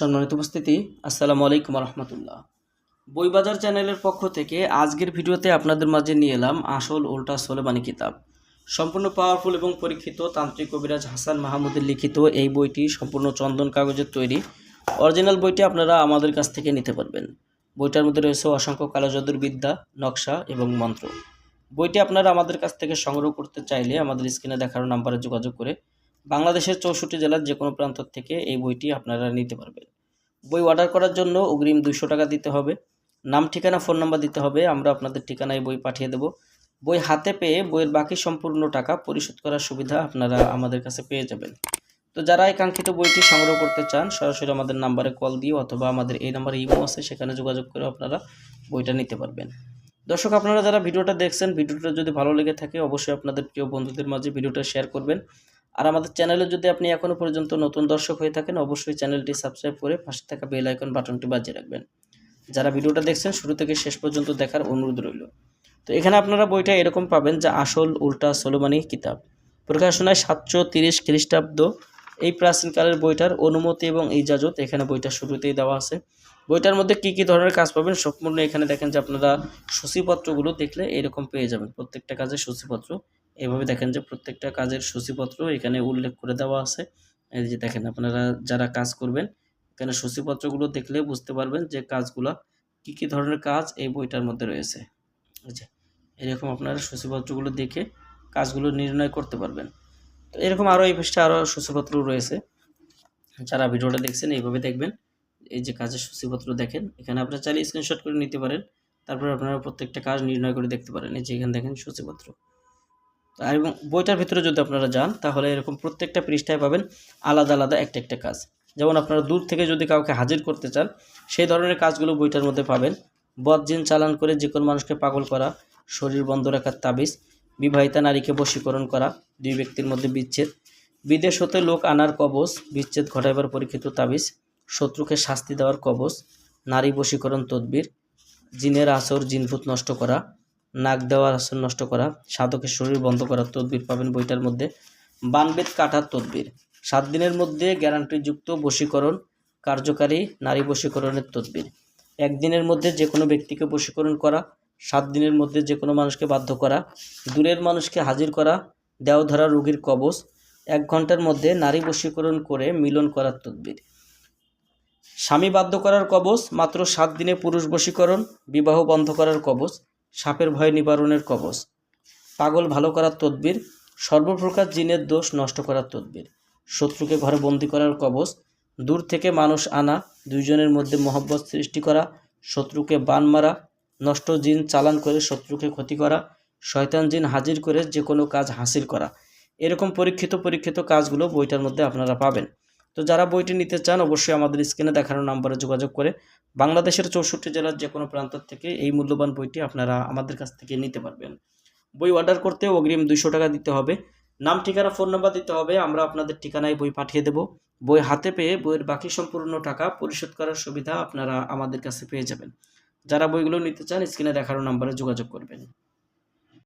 সম্মানিত উপস্থিতি, আসসালামু আলাইকুম রহমতুল্লাহ বইবাজার চ্যানেলের পক্ষ থেকে আজকের ভিডিওতে আপনাদের মাঝে নিয়ে এলাম আসল উল্টা সোলেমানি কিতাব। সম্পূর্ণ পাওয়ারফুল এবং পরীক্ষিত তান্ত্রিক কবিরাজ হাসান মাহমুদের লিখিত এই বইটি সম্পূর্ণ চন্দন কাগজের তৈরি। অরিজিনাল বইটি আপনারা আমাদের কাছ থেকে নিতে পারবেন। বইটার মধ্যে রয়েছে অসংখ্য কালোজাদুর বিদ্যা, নকশা এবং মন্ত্র। বইটি আপনারা আমাদের কাছ থেকে সংগ্রহ করতে চাইলে আমাদের স্ক্রিনে দেখানো নাম্বারে যোগাযোগ করে বাংলাদেশের চৌষট্টি জেলার যে কোনো প্রান্ত থেকে এই বইটি আপনারা নিতে পারবেন। বই অর্ডার করার জন্য অগ্রিম দুশো টাকা দিতে হবে। নাম, ঠিকানা ফোন নাম্বার দিতে হবে। আমরা আপনাদের ঠিকানায় বই পাঠিয়ে দেব। বই হাতে পেয়ে বইয়ের বাকি সম্পূর্ণ টাকা পরিশোধ করার সুবিধা আপনারা আমাদের কাছে পেয়ে যাবেন। তো যারা এই কাঙ্ক্ষিত বইটি সংগ্রহ করতে চান, সরাসরি আমাদের নাম্বারে কল দিয়ে অথবা আমাদের এই নাম্বারে ইমো আছে, সেখানে যোগাযোগ করে আপনারা বইটা নিতে পারবেন। দর্শক, আপনারা যারা ভিডিওটা দেখছেন, ভিডিওটা যদি ভালো লেগে থাকে, অবশ্যই আপনাদের প্রিয় বন্ধুদের মাঝে ভিডিওটা শেয়ার করবেন। আর আমাদের চ্যানেলে যদি আপনি এখনও পর্যন্ত নতুন দর্শক হয়ে থাকেন, অবশ্যই চ্যানেলটি সাবস্ক্রাইব করে পাশে থাকা বেল আইকন বাটনটি বাজিয়ে রাখবেন। যারা ভিডিওটা দেখছেন, শুরু থেকে শেষ পর্যন্ত দেখার অনুরোধ রইল। তো এখানে আপনারা বইটা এরকম পাবেন যে আসল, উল্টা, সোলোমানি কিতাব। প্রকাশনায় সাতশো তিরিশ খ্রিস্টাব্দ। এই প্রাচীনকালের বইটার অনুমতি এবং ইজাজত এখানে বইটা শুরুতেই দেওয়া আছে। বইটার মধ্যে কি কি ধরনের কাজ পাবেন সম্পূর্ণ এখানে দেখেন যে আপনারা সূচিপত্রগুলো দেখলে এরকম পেয়ে যাবেন। প্রত্যেকটা কাজের সূচিপত্র এভাবে দেখেন যে প্রত্যেকটা কাজের সূচিপত্র এখানে উল্লেখ করে দেওয়া আছে। এই যে দেখেন আপনারা যারা কাজ করবেন, এখানে সূচিপত্রগুলো দেখলে বুঝতে পারবেন যে কাজগুলো কি কি ধরনের কাজ এই বইটার মধ্যে রয়েছে। যে, এরকম আপনারা সূচিপত্রগুলো দেখে কাজগুলো নির্ণয় করতে পারবেন। তো এরকম আরও এই পৃষ্ঠে আরও সূচিপত্র রয়েছে। যারা ভিডিওটা দেখছেন এইভাবে দেখবেন। এই যে কাজের সূচিপত্র দেখেন, এখানে আপনারা চাইলে স্ক্রিনশট করে নিতে পারেন। তারপর আপনারা প্রত্যেকটা কাজ নির্ণয় করে দেখতে পারেন। এই যে এখানে দেখেন সূচিপত্র। এবং বইটার ভিতরে যদি আপনারা যান, তাহলে এরকম প্রত্যেকটা পৃষ্ঠায় পাবেন আলাদা আলাদা একটা একটা কাজ। যেমন আপনারা দূর থেকে যদি কাউকে হাজির করতে চান, সেই ধরনের কাজগুলো বইটার মধ্যে পাবেন। বদজিন চালান করে যে কোনো মানুষকে পাগল করা, শরীর বন্ধ রাখার তাবিজ, বিবাহিতা নারীকে বশীকরণ করা, দুই ব্যক্তির মধ্যে বিচ্ছেদ, বিদেশ হতে লোক আনার কবচ, বিচ্ছেদ ঘটাইবার পরীক্ষিত তাবিজ, শত্রুকে শাস্তি দেওয়ার কবচ, নারী বশীকরণ তদবির, জিনের আসর জিনভূত নষ্ট করা নাক দেওয়ার আসন নষ্ট করা, সাধকের শরীর বন্ধ করার তদবির পাবেন বইটার মধ্যে। বানবেদ কাটার তদবির। সাত দিনের মধ্যে গ্যারান্টিযুক্ত বশীকরণ কার্যকারী নারী বশীকরণের তদবির। একদিনের মধ্যে যে কোনো ব্যক্তিকে বশীকরণ করা, সাত দিনের মধ্যে যে কোনো মানুষকে বাধ্য করা, দূরের মানুষকে হাজির করা, দেওধরা রোগীর কবচ, এক ঘণ্টার মধ্যে নারী বশীকরণ করে মিলন করার তদবির। স্বামী বাধ্য করার কবচ, মাত্র সাত দিনে পুরুষ বশীকরণ, বিবাহ বন্ধ করার কবচ সাপের ভয় নিবারণের কবচ। পাগল ভালো করার তদবির, সর্বপ্রকার জিনের দোষ নষ্ট করার তদবির। শত্রুকে ঘরে বন্দি করার কবচ, দূর থেকে মানুষ আনা, দুইজনের মধ্যে মহব্বত সৃষ্টি করা, শত্রুকে বান মারা, নষ্ট জিন চালান করে শত্রুকে ক্ষতি করা, শয়তান জিন হাজির করে যে কোনো কাজ হাসিল করা। এরকম পরীক্ষিত পরীক্ষিত কাজগুলো বইটার মধ্যে আপনারা পাবেন। তো যারা বইটি নিতে চান, অবশ্যই আমাদের স্ক্রিনে দেখানো নাম্বারে যোগাযোগ করে বাংলাদেশের চৌষট্টি জেলার যে কোনো প্রান্ত থেকে এই মূল্যবান বইটি আপনারা আমাদের কাছ থেকে নিতে পারবেন। বই অর্ডার করতে অগ্রিম দুশো টাকা দিতে হবে। নাম, ঠিকানা ফোন নাম্বার দিতে হবে। আমরা আপনাদের ঠিকানায় বই পাঠিয়ে দেব। বই হাতে পেয়ে বইয়ের বাকি সম্পূর্ণ টাকা পরিশোধ করার সুবিধা আপনারা আমাদের কাছে পেয়ে যাবেন। যারা বইগুলো নিতে চান, স্ক্রিনে দেখানো নাম্বারে যোগাযোগ করবেন।